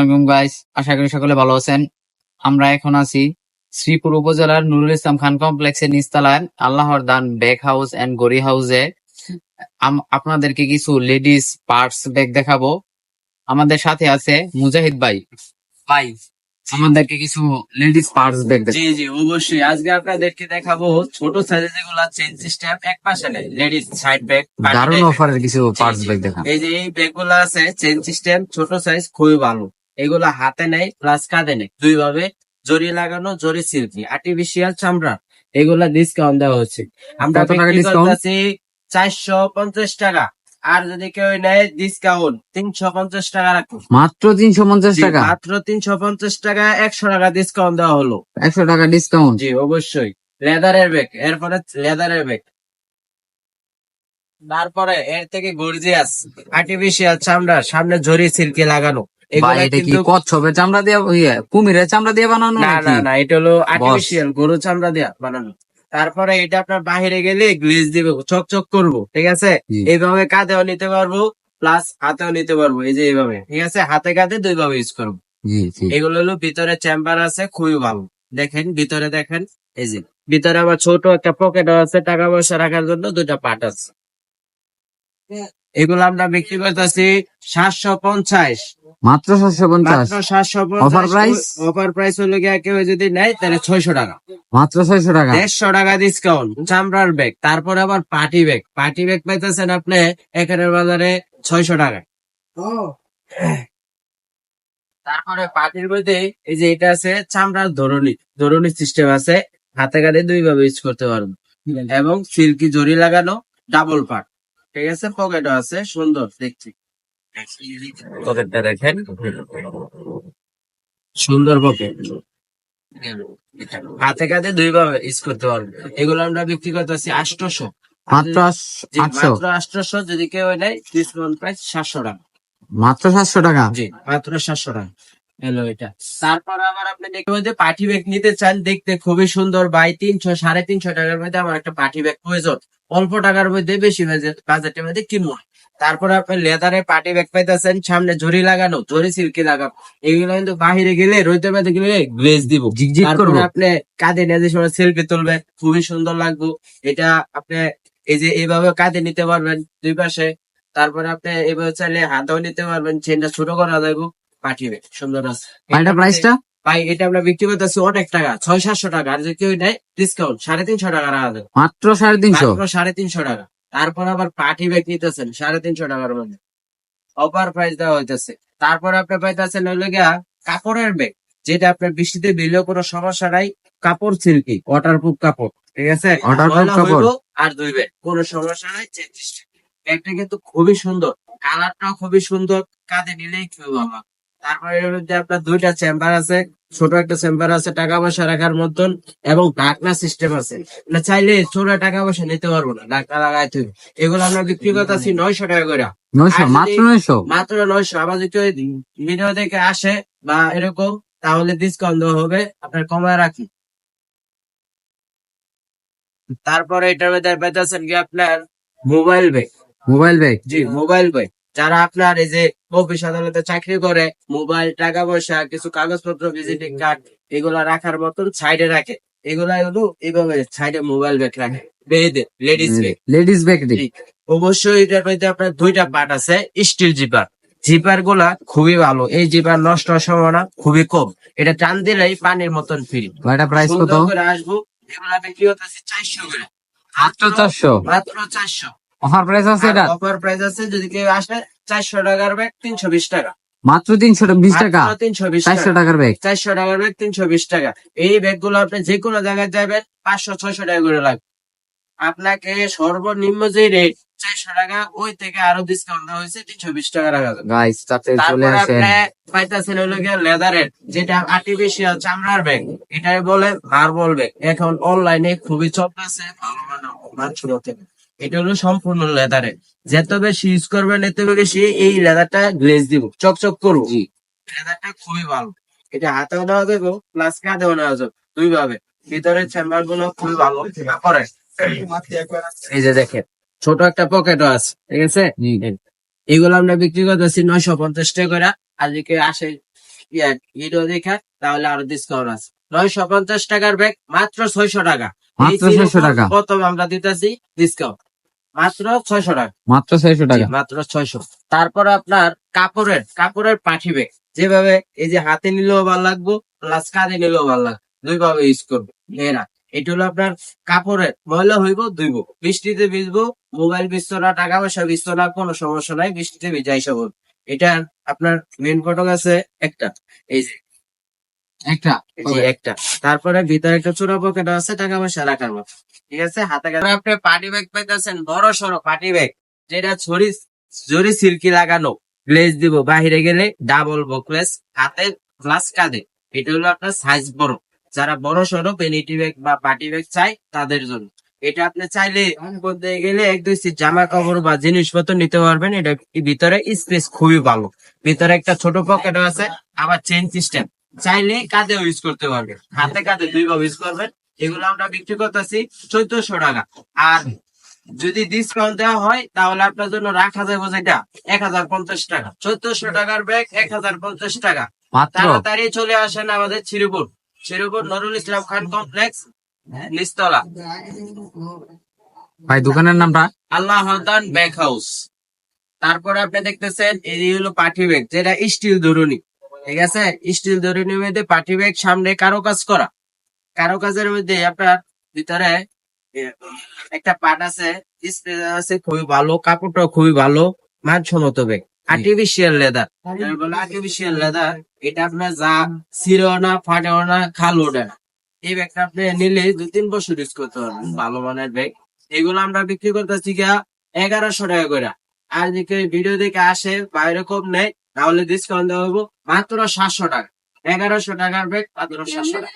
আলাইকুম গাইস আশা করি সকলে ভালো আছেন। আমরা এখন আছি শ্রীপুর উপজেলার নুরুল ইসলাম খান কমপ্লেক্সের নিচতলায় আল্লাহর দান ব্যাগ হাউস এন্ড গড়ি হাউসে আপনাদেরকে কিছু লেডিস পার্টস ব্যাগ দেখাবো। আমাদের সাথে আছে মুজাহিদ ভাই। ভাই আমাদেরকে কিছু লেডিস পার্টস ব্যাগ জি জি অবশ্যই। আজকে আপনাদেরকে দেখাবো ছোট সাইজের যেগুলো চেন সিস্টেম এক পাশে নেই লেডিস সাইড ব্যাগ দারুণ অফারের কিছু পার্টস ব্যাগ দেখান এই যে এই ব্যাগগুলো আছে চেন সিস্টেম ছোট সাইজ খুবই ভালো। এগুলো হাতে নেই প্লাস কাঁধে নেই দুই ভাবে জরি লাগানো জরি সিল্কি আর্টিফিশিয়াল চামড়া এগুলা ডিসকাউন্ট দেওয়া হচ্ছে। আমরা? করতেছি চারশো পঞ্চাশ টাকা। আর যদি কেউ নেয় ডিসকাউন্ট তিনশো পঞ্চাশ টাকা রাখুন মাত্র তিনশো পঞ্চাশ টাকা? মাত্র তিনশো পঞ্চাশ টাকা একশো টাকা ডিসকাউন্ট দেওয়া হলো। একশো টাকা ডিসকাউন্ট জি অবশ্যই। লেদারের ব্যাগ এরপরে লেদারের ব্যাগ। তারপরে এর থেকে গর্জিয়াস আর্টিফিশিয়াল চামড়া সামনে জরি সিল্কি লাগানো। ভাই এটা কি কচ্ছপের চামড়া দিয়ে ইয়ে, কুমিরের চামড়া দিয়ে বানানো না না না এটা হলো আর্টিফিশিয়াল গরু চামড়া দেয়া বানানো। তারপরে এটা আপনার বাহিরে গেলে গ্লেজ দিবে চকচক করব ঠিক আছে? এইভাবে কাঁধেও নিতে পারব প্লাস হাতেও নিতে পারব এই যে এইভাবে ঠিক আছে? হাতে কাঁধে দুইভাবে ইউজ করব। এগুলো হলো ভিতরে চেম্বার আছে খুবই ভালো। দেখেন ভিতরে দেখেন এই যে ভিতরে আবার ছোট একটা পকেট আছে টাকা পয়সা রাখার জন্য দুইটা পার্ট আছে। এগুলো আমরা বিক্রি করতেছি সাতশো পঞ্চাশ। মাত্র সাতশো পঞ্চাশ? সাতশো Offer price? অফার প্রাইস হলো গিয়ে কেউ যদি নেয় তাহলে ছয়শো টাকা। মাত্র ছয়শো টাকা? দেড়শো টাকা ডিসকাউন্ট চামড়ার ব্যাগ তারপর আবার পার্টি ব্যাগ পার্টি ব্যাগ পাইতেছেন আপনি এখানে বাজারে ছয়শো টাকা। তারপরে পার্টির মধ্যে এই যে এটা আছে চামড়ার ধরনী ধরনী সিস্টেম আছে। হাতে কাটে দুই ভাবে ইউজ করতে পারবেন। এবং সিল্কি জরি লাগানো ডাবল পার্ট ঠিক আছে পকেটও আছে সুন্দর দেখছি। পকেটটা দেখেন সুন্দর পকেট। হাতে কাটে দুই ভাবে ইউজ করতে পারবেন। এগুলো আমরা বিক্রি করতেছি আটশোশো। মাত্র আটশোশো যদি কেউ নেয় ডিসকাউন্ট প্রাইস সাতশো টাকা। মাত্র সাতশো টাকা? জি মাত্র সাতশো টাকা। হ্যালো এটা। তারপর আবার আপনি দেখতে মধ্যে পার্টি ব্যাগ নিতে চান দেখতে খুবই সুন্দর। বাই তিনশো সাড়ে তিনশো টাকার মধ্যে আমার একটা পার্টি ব্যাগ প্রয়োজন। অল্প টাকার মধ্যে বেশি বাজেট- বাজেটের মধ্যে কিনবো। তারপরে আপনি লেদারে পার্টি ব্যাগ পাইতেছেন সামনে জরি লাগানো জরি সিল্কি লাগানো এগুলো কিন্তু বাহিরে গেলে রইতে পাইতে গেলে গ্লেজ দিব। তারপরে আপনি কাঁধে নিয়ে যে সময় সেলফি তুলবে খুবই সুন্দর লাগবে। এটা আপনি এই যে এইভাবে কাঁধে নিতে পারবেন দুই পাশে। তারপরে আপনি এইভাবে চাইলে হাতেও নিতে পারবেন চেনটা ছোট করা যাবে পাঠিয়ে সুন্দর আছে। এটা প্রাইসটা ভাই এটা আমরা বিক্রি করতেছি অনেক টাকা ছয় সাতশো টাকা। আর যদি কেউ নেয় ডিসকাউন্ট সাড়ে তিনশো টাকা রাখা মাত্র সাড়ে তিনশো? সাড়ে তিনশো টাকা। তারপর আবার পার্টি ব্যাগ নিতেছেন সাড়ে তিনশো টাকার মধ্যে। অফার প্রাইস দেওয়া হইতেছে। তারপর আপনি পাইতেছেন হইল গিয়া কাপড়ের ব্যাগ যেটা আপনার বৃষ্টিতে দিলেও কোনো সমস্যা নাই। কাপড় সিল্কি ওয়াটার প্রুফ কাপড় ঠিক আছে? আর ধুইবে কোনো সমস্যা নাই চেঞ্জ ব্যাগটা কিন্তু খুবই সুন্দর কালারটাও খুবই সুন্দর কাঁধে নিলেই খুবই ভালো। তারপরে মধ্যে আপনার দুইটা চেম্বার আছে ছোট একটা চেম্বার আছে টাকা পয়সা রাখার মতন এবং ঢাকনা সিস্টেম আছে। না চাইলে ছোট টাকা পয়সা নিতে পারব না ঢাকনা লাগাইতে হবে এগুলো আমরা বিক্রি করতেছি নয়শো টাকা করে। নয়শো মাত্র নয়শো? মাত্র নয়শো আবার যদি ভিডিও দেখে আসে বা এরকম তাহলে ডিসকাউন্ট দেওয়া হবে আপনার কমায় রাখি। তারপরে এটার মধ্যে পেতেছেন কি আপনার মোবাইল ব্যাগ মোবাইল ব্যাগ জি মোবাইল ব্যাগ যারা আপনার এই যে অফিস আদালতে চাকরি করে মোবাইল টাকা পয়সা কিছু কাগজপত্র ভিজিটিং কার্ড এগুলা রাখার মতন সাইডে রাখে। এগুলা হলো এইভাবে সাইডে মোবাইল ব্যাগ রাখে। মেয়েদের লেডিস ব্যাগ লেডিস ব্যাগ। অবশ্যই এটার মধ্যে আপনার দুইটা পার্ট আছে স্টিল জিপার জিপারগুলা খুবই ভালো। এই জিপার নষ্ট হওয়ার সম্ভাবনা খুবই কম। এটা টান দিলেই পানির মতন ফ্রি এটা প্রাইস কত? আসব। এগুলা বিক্রি হতেছে চারশো করে। মাত্র চারশো? মাত্র চারশো। অফার প্রাইস আছে এটা? অফার প্রাইস আছে যদি কেউ আসে চারশো টাকার ব্যাগ তিনশো বিশ টাকা। মাত্র তিনশো বিশ টাকা? তিনশো বিশ চারশো টাকা। টাকার ব্যাগ চারশো টাকার ব্যাগ তিনশো বিশ টাকা। এই ব্যাগগুলো আপনি যে কোনো জায়গায় যাবেন পাঁচশো ছয়শো টাকা করে লাগবে। আপনাকে সর্বনিম্ন যে রেট চারশো টাকা ওই থেকে আরও ডিসকাউন্ট দেওয়া হয়েছে তিনশো বিশ টাকা রাখা যাবে। গাইস তাতে চলে আসেন। পাইতেছেন হলো গিয়ে লেদারের যেটা আর্টিফিশিয়াল চামড়ার ব্যাগ এটাই বলে মার্বল ব্যাগ এখন অনলাইনে খুবই চলতেছে ভালো থেকে। এটা হলো সম্পূর্ণ লেদারের যত বেশি ইউজ করবেন এত বেশি এই লেদারটা গ্লেজ দিব। চকচক করব। জি। লেদারটা খুবই ভালো। এটা হাতেও নেওয়া যাবে প্লাস কাঁধেও নেওয়া যাবে দুই ভাবে ভিতরের চেম্বারগুলো খুবই ভালো। করে এই যে দেখেন ছোট একটা পকেটও আছে ঠিক আছে? এগুলো আমরা বিক্রি করতেছি নয়শো পঞ্চাশ টাকা করে। আজকে আসে ভিডিও দেখা তাহলে আরও ডিসকাউন্ট আছে। নয়শো পঞ্চাশ টাকার ব্যাগ মাত্র ছয়শো টাকা। মাত্র এই 600 টাকা। প্রথম আমরা দিতেছি ডিসকাউন্ট মাত্র ছয়শো টাকা। মাত্র ছয়শো টাকা? মাত্র ছয়শো। তারপর আপনার কাপড়ের কাপড়ের পাঠি ব্যাগ যেভাবে এই যে হাতে নিলেও ভালো লাগবো প্লাস কাঁধে নিলেও ভালো লাগবে। দুই ভাবে ইউজ করবে এরা এটা হলো আপনার কাপড়ের ময়লা হইব ধুইব। বৃষ্টিতে ভিজবো মোবাইল ভিজতো না টাকা পয়সা ভিজতো না কোনো সমস্যা নাই বৃষ্টিতে ভিজাই সব। এটা আপনার মেন ফটক আছে একটা। এই যে একটা। তারপরে ভিতরে একটা চূড়া পকেট আছে টাকা পয়সা রাখার মতো। ঠিক আছে? হাতে কাটে আপনি পার্টি ব্যাগ পাইতেছেন বড় সড়ো পার্টি ব্যাগ যেটা ছড়ি জরি সিল্কি লাগানো। গ্লেজ দিব বাহিরে গেলে ডাবল বকলেস হাতে গ্লাস কাঁধে। এটা হলো আপনার সাইজ বড়। যারা বড় সড়ো পেনিটি ব্যাগ বা পার্টি ব্যাগ চাই তাদের জন্য। এটা আপনি চাইলে বলতে গেলে এক দুই সিট জামা কাপড় বা জিনিসপত্র নিতে পারবেন। এটা ভিতরে? স্পেস খুবই ভালো। ভিতরে একটা ছোট পকেট আছে আবার চেন সিস্টেম চাইলে কাঁধে ইউজ করতে পারবেন। হাতে কাঁধে দুই ভাবে ইউজ করবেন। এগুলো আমরা বিক্রি করতেছি চোদ্দশো টাকা। আর যদি ডিসকাউন্ট দেওয়া হয় তাহলে আপনার জন্য রাখা যাবে যেটা এক হাজার পঞ্চাশ টাকা। চোদ্দশো টাকার ব্যাগ এক হাজার পঞ্চাশ টাকা। তাড়াতাড়ি চলে আসেন আমাদের চিরপুর চিরপুর নরুল ইসলাম খান কমপ্লেক্স নিস্তলা ভাই দোকানের নামটা? আল্লাহ হদান ব্যাগ হাউস। তারপরে আপনি দেখতেছেন এই হলো পার্টি ব্যাগ যেটা স্টিল ধরুনি ঠিক আছে স্টিল ধরুনির মধ্যে পার্টি ব্যাগ সামনে কারও কাজ করা। কারও কাজের মধ্যে আপনার ভিতরে একটা পাট আছে স্প্রে আছে খুবই ভালো কাপড়টা খুবই ভালো মানসম্মত bag artificial leather artificial leather এটা আপনার যা ছিঁড়েও না ফাটেও না খালো না। এই ব্যাগটা আপনি নিলে দু তিন বছর ইউজ করতে পারবেন ভালো মানের ব্যাগ এগুলো আমরা বিক্রি করতেছি গিয়া এগারোশো টাকা করে আর যদি ভিডিও দেখে আসে বাইরে কম নেই তাহলে ডিসকাউন্ট দেওয়া হব মাত্র সাতশো টাকা। এগারোশো টাকার বেগ মাত্র সাতশো টাকা।